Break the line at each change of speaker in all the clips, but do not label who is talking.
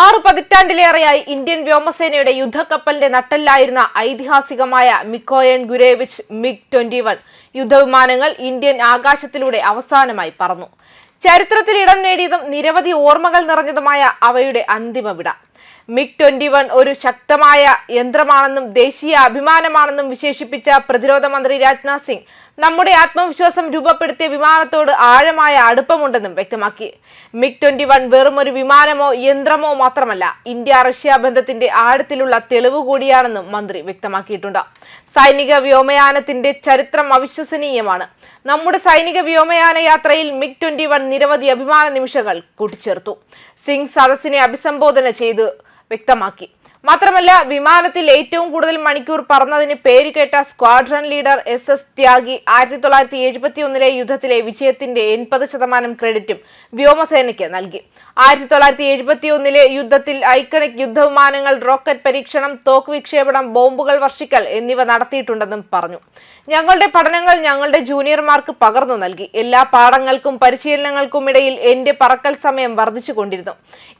ആറ് പതിറ്റാണ്ടിലേറെയായി ഇന്ത്യൻ വ്യോമസേനയുടെ യുദ്ധക്കപ്പലിന്റെ നട്ടല്ലായിരുന്ന ഐതിഹാസികമായ Mikoyan Gurevich MiG twenty one യുദ്ധവിമാനങ്ങൾ ഇന്ത്യൻ ആകാശത്തിലൂടെ അവസാനമായി പറന്നു. ചരിത്രത്തിൽ ഇടം നേടിയതും നിരവധി ഓർമ്മകൾ നിറഞ്ഞതുമായ അവയുടെ അന്തിമ വിട. മിഗ് ട്വന്റി വൺ ഒരു ശക്തമായ യന്ത്രമാണെന്നും ദേശീയ അഭിമാനമാണെന്നും വിശേഷിപ്പിച്ച പ്രതിരോധ മന്ത്രി രാജ്നാഥ് സിംഗ് നമ്മുടെ ആത്മവിശ്വാസം രൂപപ്പെടുത്തിയ വിമാനത്തോട് ആഴമായ അടുപ്പമുണ്ടെന്നും വ്യക്തമാക്കി. മിഗ് ട്വന്റി വൺ വെറും ഒരു വിമാനമോ യന്ത്രമോ മാത്രമല്ല ഇന്ത്യ റഷ്യ ബന്ധത്തിന്റെ ആഴത്തിലുള്ള തെളിവ് കൂടിയാണെന്നും മന്ത്രി വ്യക്തമാക്കിയിട്ടുണ്ട്. സൈനിക വ്യോമയാനത്തിന്റെ ചരിത്രം അവിശ്വസനീയമാണ്. നമ്മുടെ സൈനിക വ്യോമയാന യാത്രയിൽ മിഗ് ട്വന്റി വൺ നിരവധി അഭിമാന നിമിഷങ്ങൾ കൂട്ടിച്ചേർത്തു. സിംഗ് സദസ്സിനെ അഭിസംബോധന ചെയ്ത് വ്യക്തമാക്കി. മാത്രമല്ല വിമാനത്തിൽ ഏറ്റവും കൂടുതൽ മണിക്കൂർ പറന്നതിന് പേരുകേട്ട squadron leader S S Tyagi ആയിരത്തി തൊള്ളായിരത്തി എഴുപത്തി ഒന്നിലെ യുദ്ധത്തിലെ വിജയത്തിന്റെ എൺപത് ശതമാനം ക്രെഡിറ്റും വ്യോമസേനയ്ക്ക് നൽകി. ആയിരത്തി തൊള്ളായിരത്തി എഴുപത്തി ഒന്നിലെ യുദ്ധത്തിൽ ഐക്കണിക് യുദ്ധവിമാനങ്ങൾ റോക്കറ്റ് പരീക്ഷണം തോക്ക് വിക്ഷേപണം ബോംബുകൾ വർഷിക്കൽ എന്നിവ നടത്തിയിട്ടുണ്ടെന്നും പറഞ്ഞു. ഞങ്ങളുടെ പഠനങ്ങൾ ഞങ്ങളുടെ ജൂനിയർമാർക്ക് പകർന്നു നൽകി. എല്ലാ പാഠങ്ങൾക്കും പരിശീലനങ്ങൾക്കും ഇടയിൽ എന്റെ പറക്കൽ സമയം വർദ്ധിച്ചുകൊണ്ടിരുന്നു.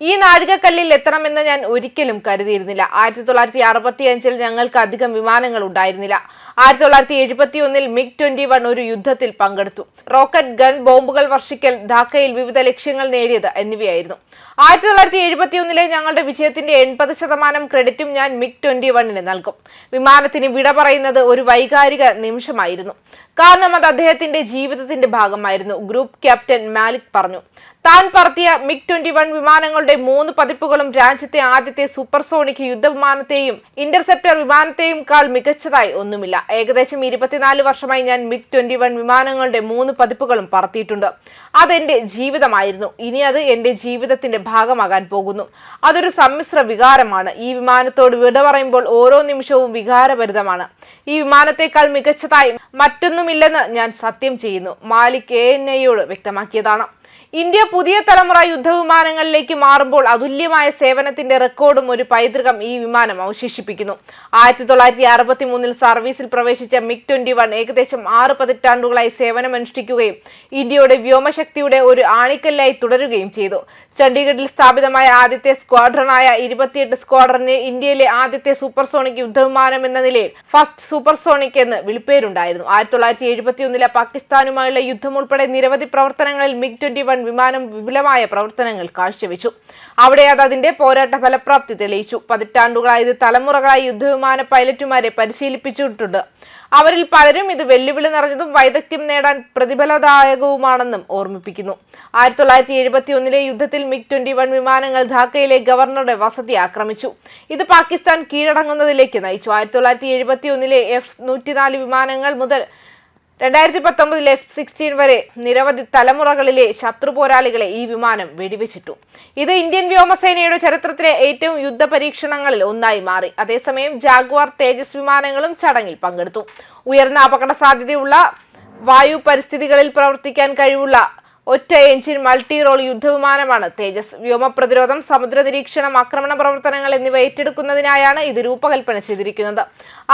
ഈ നാഴികക്കല്ലിൽ എത്തണമെന്ന് ഞാൻ ഒരിക്കലും കരുതിയിരുന്നില്ല ആയിരത്തി തൊള്ളായിരത്തി അറുപത്തി അഞ്ചിൽ ഞങ്ങൾക്ക് അധികം വിമാനങ്ങൾ ഉണ്ടായിരുന്നില്ല. ആയിരത്തി തൊള്ളായിരത്തി എഴുപത്തി ഒന്നിൽ മിഗ് ട്വന്റി വൺ ഒരു യുദ്ധത്തിൽ പങ്കെടുത്തു. റോക്കറ്റ് ഗൺ ബോംബുകൾ വർഷിക്കൽ ധാക്കയിൽ വിവിധ ലക്ഷ്യങ്ങൾ നേടിയത് എന്നിവയായിരുന്നു. ആയിരത്തി തൊള്ളായിരത്തി എഴുപത്തി ഒന്നിലെ ഞങ്ങളുടെ വിജയത്തിന്റെ എൺപത് ശതമാനം ക്രെഡിറ്റും ഞാൻ മിഗ് ട്വന്റി വണ്ണിന് നൽകും. വിമാനത്തിന് വിട പറയുന്നത് ഒരു വൈകാരിക നിമിഷമായിരുന്നു. കാരണം അത് അദ്ദേഹത്തിന്റെ ജീവിതത്തിന്റെ ഭാഗമായിരുന്നു ഗ്രൂപ്പ് ക്യാപ്റ്റൻ മാലിക് പറഞ്ഞു. താൻ പറത്തിയ മിഗ് ട്വന്റി വൺ വിമാനങ്ങളുടെ മൂന്ന് പതിപ്പുകളും രാജ്യത്തെ ആദ്യത്തെ സൂപ്പർസോണിക് യുദ്ധവിമാനത്തെയും ഇന്റർസെപ്റ്റർ വിമാനത്തെയും കാൾ മികച്ചതായി ഒന്നുമില്ല. ഏകദേശം ഇരുപത്തിനാല് വർഷമായി ഞാൻ മിഗ് ട്വന്റി വൺ വിമാനങ്ങളുടെ മൂന്ന് പതിപ്പുകളും പറത്തിയിട്ടുണ്ട്. അതെന്റെ ജീവിതമായിരുന്നു. ഇനി അത് എന്റെ ജീവിതത്തിന്റെ ഭാഗമാകാൻ പോകുന്നു. അതൊരു സമ്മിശ്ര വികാരമാണ്. ഈ വിമാനത്തോട് വിട പറയുമ്പോൾ ഓരോ നിമിഷവും വികാരഭരിതമാണ്. ഈ വിമാനത്തെക്കാൾ മികച്ചതായി മറ്റൊന്നുമില്ലെന്ന് ഞാൻ സത്യം ചെയ്യുന്നു. മാലിക് എ എൻ ഐയോട് വ്യക്തമാക്കിയതാണ്. ഇന്ത്യ പുതിയ തലമുറ യുദ്ധവിമാനങ്ങളിലേക്ക് മാറുമ്പോൾ അതുല്യമായ സേവനത്തിന്റെ റെക്കോർഡും ഒരു പൈതൃകം ഈ വിമാനം അവശേഷിപ്പിക്കുന്നു. ആയിരത്തി തൊള്ളായിരത്തി അറുപത്തി മൂന്നിൽ സർവീസിൽ പ്രവേശിച്ച മിഗ് ട്വന്റി വൺ ഏകദേശം ആറ് പതിറ്റാണ്ടുകളായി സേവനമനുഷ്ഠിക്കുകയും ഇന്ത്യയുടെ വ്യോമശക്തിയുടെ ഒരു ആണിക്കല്ലായി തുടരുകയും ചെയ്തു. ചണ്ഡീഗഡിൽ സ്ഥാപിതമായ ആദ്യത്തെ സ്ക്വാഡ്രണായ ഇരുപത്തിയെട്ട് സ്ക്വാഡ്രന് ഇന്ത്യയിലെ ആദ്യത്തെ സൂപ്പർസോണിക് യുദ്ധവിമാനം എന്ന നിലയിൽ ഫസ്റ്റ് സൂപ്പർസോണിക് എന്ന് വിളിപ്പേരുണ്ടായിരുന്നു. ആയിരത്തി തൊള്ളായിരത്തി എഴുപത്തിയൊന്നിലെ പാകിസ്ഥാനുമായുള്ള യുദ്ധം ഉൾപ്പെടെ നിരവധി പ്രവർത്തനങ്ങളിൽ മിഗ് ട്വന്റി വൺ വിമാനം വിപുലമായ പ്രവർത്തനങ്ങൾ കാഴ്ചവെച്ചു. അവിടെ അത് അതിന്റെ പോരാട്ട ഫലപ്രാപ്തി തെളിയിച്ചു. പതിറ്റാണ്ടുകളായി ഇത് തലമുറകളായി യുദ്ധവിമാന പൈലറ്റുമാരെ പരിശീലിപ്പിച്ചിട്ടുണ്ട്. അവരിൽ പലരും ഇത് വെല്ലുവിളി നിറഞ്ഞതും വൈദഗ്ധ്യം നേടാൻ പ്രതിഫലദായകവുമാണെന്നും ഓർമ്മിപ്പിക്കുന്നു. ആയിരത്തി തൊള്ളായിരത്തി എഴുപത്തി ഒന്നിലെ യുദ്ധത്തിൽ മിഗ് ട്വന്റി വൺ വിമാനങ്ങൾ ധാക്കയിലെ ഗവർണറുടെ വസതി ആക്രമിച്ചു. ഇത് പാകിസ്ഥാൻ കീഴടങ്ങുന്നതിലേക്ക് നയിച്ചു. ആയിരത്തി തൊള്ളായിരത്തി എഴുപത്തി ഒന്നിലെ എഫ് നൂറ്റിനാല് വിമാനങ്ങൾ മുതൽ രണ്ടായിരത്തി പത്തൊമ്പതിൽ എഫ് സിക്സ്റ്റീൻ വരെ നിരവധി തലമുറകളിലെ ശത്രു പോരാളികളെ ഈ വിമാനം വെടിവെച്ചിട്ടു. ഇത് ഇന്ത്യൻ വ്യോമസേനയുടെ ചരിത്രത്തിലെ ഏറ്റവും യുദ്ധ പരീക്ഷണങ്ങളിൽ ഒന്നായി മാറി. അതേസമയം ജാഗ്വാർ തേജസ് വിമാനങ്ങളും ചടങ്ങിൽ പങ്കെടുത്തു. ഉയർന്ന അപകട സാധ്യതയുള്ള വായു പരിസ്ഥിതികളിൽ പ്രവർത്തിക്കാൻ കഴിവുള്ള ഒറ്റ എഞ്ചിൻ മൾട്ടി റോൾ യുദ്ധവിമാനമാണ് തേജസ്. വ്യോമ പ്രതിരോധം സമുദ്ര നിരീക്ഷണം ആക്രമണ പ്രവർത്തനങ്ങൾ എന്നിവ ഏറ്റെടുക്കുന്നതിനായാണ് ഇത് രൂപകൽപ്പന ചെയ്തിരിക്കുന്നത്.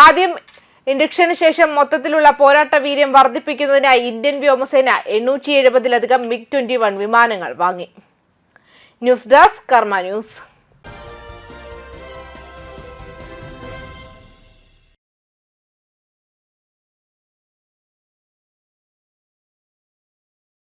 ആദ്യം ഇൻഡക്ഷന് ശേഷം മൊത്തത്തിലുള്ള പോരാട്ട വീര്യം വർദ്ധിപ്പിക്കുന്നതിനായി ഇന്ത്യൻ വ്യോമസേന എണ്ണൂറ്റി എഴുപതിലധികം മിഗ് ട്വന്റി വൺ വിമാനങ്ങൾ വാങ്ങി. News desk Karma news.